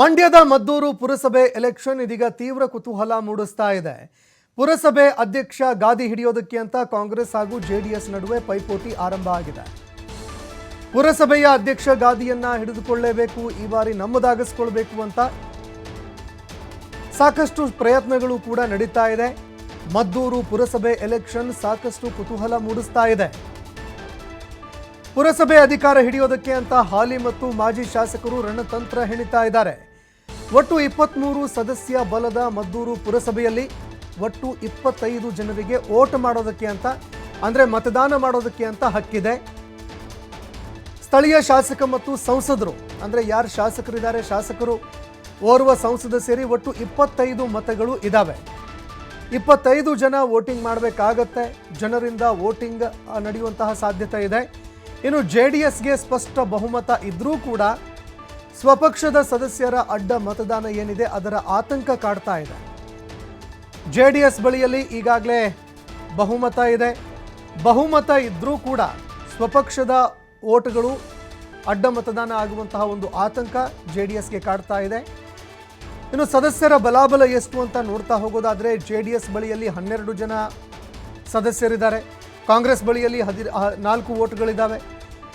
ಮಂಡ್ಯದ ಮದ್ದೂರು ಪುರಸಭೆ ಎಲೆಕ್ಷನ್ ಇದೀಗ ತೀವ್ರ ಕುತೂಹಲ ಮೂಡಿಸ್ತಾ ಇದೆ. ಪುರಸಭೆ ಅಧ್ಯಕ್ಷ ಗಾದಿ ಹಿಡಿಯೋದಕ್ಕೆ ಅಂತ ಕಾಂಗ್ರೆಸ್ ಹಾಗೂ ಜೆಡಿಎಸ್ ನಡುವೆ ಪೈಪೋಟಿ ಆರಂಭ ಆಗಿದೆ. ಪುರಸಭೆಯ ಅಧ್ಯಕ್ಷ ಗಾದಿಯನ್ನ ಹಿಡಿದುಕೊಳ್ಳೇಬೇಕು, ಈ ಬಾರಿ ನಮ್ಮದಾಗಿಸ್ಕೊಳ್ಬೇಕು ಅಂತ ಸಾಕಷ್ಟು ಪ್ರಯತ್ನಗಳು ಕೂಡ ನಡೀತಾ ಇದೆ. ಮದ್ದೂರು ಪುರಸಭೆ ಎಲೆಕ್ಷನ್ ಸಾಕಷ್ಟು ಕುತೂಹಲ ಮೂಡಿಸ್ತಾ ಇದೆ. ಪುರಸಭೆ ಅಧಿಕಾರ ಹಿಡಿಯೋದಕ್ಕೆ ಅಂತ ಹಾಲಿ ಮತ್ತು ಮಾಜಿ ಶಾಸಕರು ರಣತಂತ್ರ ಹೆಣಿತಾ ಇದ್ದಾರೆ. ಒಟ್ಟು ಇಪ್ಪತ್ಮೂರು ಸದಸ್ಯ ಬಲದ ಮದ್ದೂರು ಪುರಸಭೆಯಲ್ಲಿ ಒಟ್ಟು ಇಪ್ಪತ್ತೈದು ಜನರಿಗೆ ಓಟ್ ಮಾಡೋದಕ್ಕೆ ಅಂತ, ಅಂದರೆ ಮತದಾನ ಮಾಡೋದಕ್ಕೆ ಅಂತ ಹಕ್ಕಿದೆ. ಸ್ಥಳೀಯ ಶಾಸಕ ಮತ್ತು ಸಂಸದರು, ಅಂದರೆ ಯಾರು ಶಾಸಕರಿದ್ದಾರೆ, ಶಾಸಕರು, ಓರ್ವ ಸಂಸದ ಸೇರಿ ಒಟ್ಟು ಇಪ್ಪತ್ತೈದು ಮತಗಳು ಇದ್ದಾವೆ ಇಪ್ಪತ್ತೈದು ಜನ ವೋಟಿಂಗ್ ಮಾಡಬೇಕಾಗತ್ತೆ, ಜನರಿಂದ ವೋಟಿಂಗ್ ನಡೆಯುವಂತಹ ಸಾಧ್ಯತೆ ಇದೆ. ಇನ್ನು ಜೆ ಡಿ ಎಸ್ಗೆ ಸ್ಪಷ್ಟ ಬಹುಮತ ಇದ್ರೂ ಕೂಡ ಸ್ವಪಕ್ಷದ ಸದಸ್ಯರ ಅಡ್ಡ ಮತದಾನ ಏನಿದೆ ಅದರ ಆತಂಕ ಕಾಡ್ತಾ ಇದೆ. ಜೆ ಡಿ ಎಸ್ ಬಳಿಯಲ್ಲಿ ಈಗಾಗಲೇ ಬಹುಮತ ಇದೆ. ಬಹುಮತ ಇದ್ರೂ ಕೂಡ ಸ್ವಪಕ್ಷದ ಓಟ್ಗಳು ಅಡ್ಡ ಮತದಾನ ಆಗುವಂತಹ ಒಂದು ಆತಂಕ ಜೆ ಡಿ ಎಸ್ಗೆ ಕಾಡ್ತಾ ಇದೆ. ಇನ್ನು ಸದಸ್ಯರ ಬಲಾಬಲ ಎಷ್ಟು ಅಂತ ನೋಡ್ತಾ ಹೋಗೋದಾದರೆ ಜೆ ಡಿ ಎಸ್ ಬಳಿಯಲ್ಲಿ ಹನ್ನೆರಡು ಜನ ಸದಸ್ಯರಿದ್ದಾರೆ. ಕಾಂಗ್ರೆಸ್ ಬಳಿಯಲ್ಲಿ ಹದಿ ನಾಲ್ಕು ಓಟ್ಗಳಿದ್ದಾವೆ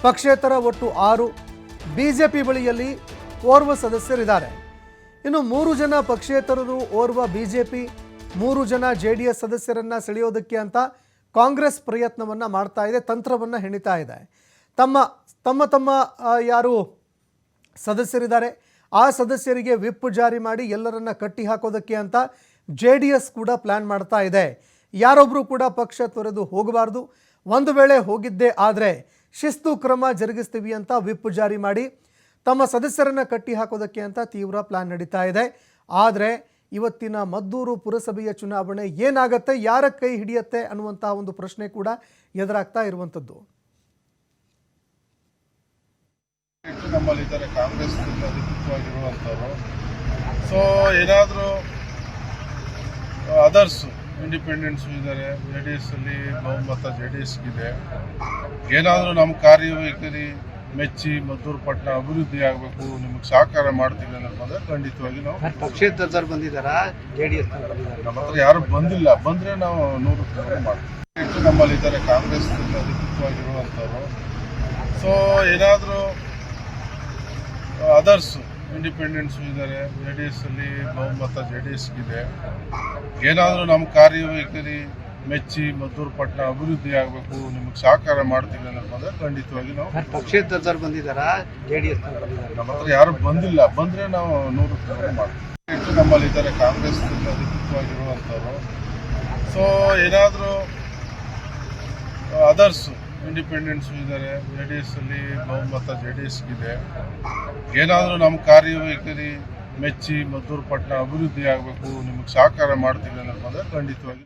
ಪಕ್ಷೇತರ ಒಟ್ಟು ಆರು. ಬಿ ಜೆ ಪಿ ಬಳಿಯಲ್ಲಿ ಓರ್ವ ಸದಸ್ಯರಿದ್ದಾರೆ. ಇನ್ನು ಮೂರು ಜನ ಪಕ್ಷೇತರರು, ಓರ್ವ ಬಿ ಜೆ ಪಿ ಮೂರು ಜನ ಜೆ ಡಿ ಎಸ್ ಸದಸ್ಯರನ್ನ ಸೆಳೆಯೋದಕ್ಕೆ ಅಂತ ಕಾಂಗ್ರೆಸ್ ಪ್ರಯತ್ನವನ್ನು ಮಾಡ್ತಾ ಇದೆ, ತಂತ್ರವನ್ನು ಹೆಣಿತಾ ಇದೆ. ತಮ್ಮ ತಮ್ಮ ತಮ್ಮ ಯಾರು ಸದಸ್ಯರಿದ್ದಾರೆ, ಆ ಸದಸ್ಯರಿಗೆ ವಿಪ್ ಜಾರಿ ಮಾಡಿ ಎಲ್ಲರನ್ನ ಕಟ್ಟಿ ಹಾಕೋದಕ್ಕೆ ಅಂತ ಜೆ ಡಿ ಎಸ್ ಕೂಡ ಪ್ಲ್ಯಾನ್ ಮಾಡ್ತಾ ಇದೆ. ಯಾರೊಬ್ಬರು ಕೂಡ ಪಕ್ಷ ತೊರೆದು ಹೋಗಬಾರ್ದು. ಒಂದು ವೇಳೆ ಹೋಗಿದ್ದೇ ಆದರೆ ಶಿಸ್ತು ಕ್ರಮ ಜರುಗಿಸ್ತೀವಿ ಅಂತ ವಿಪ್ ಜಾರಿ ಮಾಡಿ ತಮ್ಮ ಸದಸ್ಯರನ್ನು ಕಟ್ಟಿ ಹಾಕೋದಕ್ಕೆ ಅಂತ ತೀವ್ರ ಪ್ಲಾನ್ ನಡೀತಾ ಇದೆ. ಆದರೆ ಇವತ್ತಿನ ಮದ್ದೂರು ಪುರಸಭೆಯ ಚುನಾವಣೆ ಏನಾಗತ್ತೆ, ಯಾರ ಕೈ ಹಿಡಿಯತ್ತೆ ಅನ್ನುವಂತಹ ಒಂದು ಪ್ರಶ್ನೆ ಕೂಡ ಎದುರಾಗ್ತಾ ಇರುವಂಥದ್ದು. ನಮ್ಮಲ್ಲಿದ್ದಾರೆ ಕಾಂಗ್ರೆಸ್ ಅಧಿಕೃತವಾಗಿರುವಂಥವ್ರು ಸೊ ಏನಾದರೂ ಅದರ್ಸ್ ಇಂಡಿಪೆಂಡೆನ್ಸು ಇದ್ದಾರೆ ಜೆ ಡಿ ಎಸ್ ಅಲ್ಲಿ ಬಹುಮತ ಜೆ ಡಿ ಎಸ್ಗಿದೆ ಏನಾದರೂ ನಮ್ಮ ಕಾರ್ಯವೈಖರಿ ಮೆಚ್ಚಿ ಮದ್ದೂರು ಪಟ್ಟಣ ಅಭಿವೃದ್ಧಿ ಆಗಬೇಕು ನಿಮಗೆ ಸಹಕಾರ ಮಾಡ್ತೀವಿ ಅನ್ನೋದು ಬಂದರೆ ಖಂಡಿತವಾಗಿ ನಾವು ಪಕ್ಷೇತರ ಬಂದಿದ್ದಾರಾ? ಜೆ ಡಿ ಎಸ್ ನಮ್ಮ ಹತ್ರ ಯಾರು ಬಂದಿಲ್ಲ. ಬಂದರೆ ನಾವು ನೂರು ಮಾಡ್ತೀವಿ. ನಮ್ಮಲ್ಲಿ ಇದ್ದಾರೆ ಕಾಂಗ್ರೆಸ್ ಅಧಿಕೃತವಾಗಿರುವಂಥವ್ರು ಸೊ ಏನಾದರೂ ಅದರ್ಸ್ ಇಂಡಿಪೆಂಡೆನ್ಸು ಇದ್ದಾರೆ ಜೆ ಡಿ ಎಸ್ ಅಲ್ಲಿ ಬಹುಮತ ಜೆ ಡಿ ಎಸ್ಗಿದೆ ಏನಾದರೂ ನಮ್ಮ ಕಾರ್ಯವೈಖರಿ ಮೆಚ್ಚಿ ಮದ್ದೂರು ಪಟ್ಟಣ ಅಭಿವೃದ್ಧಿ ಆಗಬೇಕು ನಿಮಗೆ ಸಹಕಾರ ಮಾಡ್ತೀವಿ ಅನ್ನೋದು ಖಂಡಿತವಾಗಿ ನಾವು ಪಕ್ಷೇತರ ಬಂದಿದ್ದಾರಾ ಜೆ ಡಿ ಎಸ್ ನಮ್ಮ ಹತ್ರ ಯಾರು ಬಂದಿಲ್ಲ. ಬಂದರೆ ನಾವು ನೂರು ಮಾಡ್ತೀವಿ. ನಮ್ಮಲ್ಲಿ ಇದ್ದಾರೆ ಕಾಂಗ್ರೆಸ್ ಅಧಿಕೃತವಾಗಿರುವಂಥವ್ರು ಸೊ ಏನಾದರೂ ಅದರ್ಸ್ ಇಂಡಿಪೆಂಡೆನ್ಸು ಇದ್ದಾರೆ ಜೆ ಡಿ ಎಸ್ ಅಲ್ಲಿ ಬಹುಮತ ಜೆ ಡಿ ಎಸ್ಗಿದೆ ಏನಾದರೂ ನಮ್ಮ ಕಾರ್ಯವೈಖರಿ ಮೆಚ್ಚಿ ಮದ್ದೂರು ಪಟ್ಟಣ ಅಭಿವೃದ್ಧಿ ಆಗಬೇಕು ನಿಮಗೆ ಸಹಕಾರ ಮಾಡ್ತೀವಿ ಅನ್ನೋದು ಖಂಡಿತವಾಗಿ